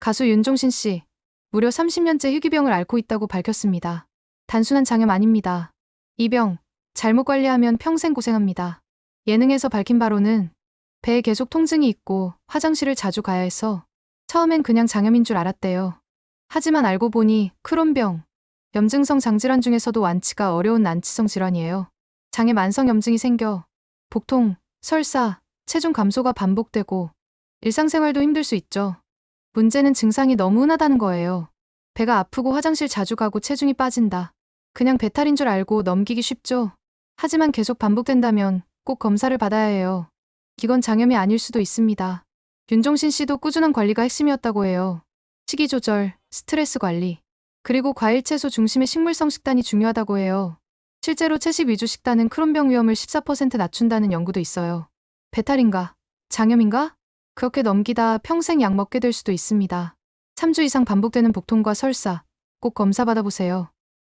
가수 윤종신 씨, 무려 30년째 희귀병을 앓고 있다고 밝혔습니다. 단순한 장염 아닙니다. 이 병, 잘못 관리하면 평생 고생합니다. 예능에서 밝힌 바로는 배에 계속 통증이 있고 화장실을 자주 가야 해서 처음엔 그냥 장염인 줄 알았대요. 하지만 알고 보니 크론병, 염증성 장질환 중에서도 완치가 어려운 난치성 질환이에요. 장에 만성 염증이 생겨 복통, 설사, 체중 감소가 반복되고 일상생활도 힘들 수 있죠. 문제는 증상이 너무 흔하다는 거예요. 배가 아프고 화장실 자주 가고 체중이 빠진다. 그냥 배탈인 줄 알고 넘기기 쉽죠. 하지만 계속 반복된다면 꼭 검사를 받아야 해요. 이건 장염이 아닐 수도 있습니다. 윤종신 씨도 꾸준한 관리가 핵심이었다고 해요. 식이 조절, 스트레스 관리, 그리고 과일 채소 중심의 식물성 식단이 중요하다고 해요. 실제로 채식 위주 식단은 크론병 위험을 14% 낮춘다는 연구도 있어요. 배탈인가? 장염인가? 그렇게 넘기다 평생 약 먹게 될 수도 있습니다. 3주 이상 반복되는 복통과 설사, 꼭 검사 받아보세요.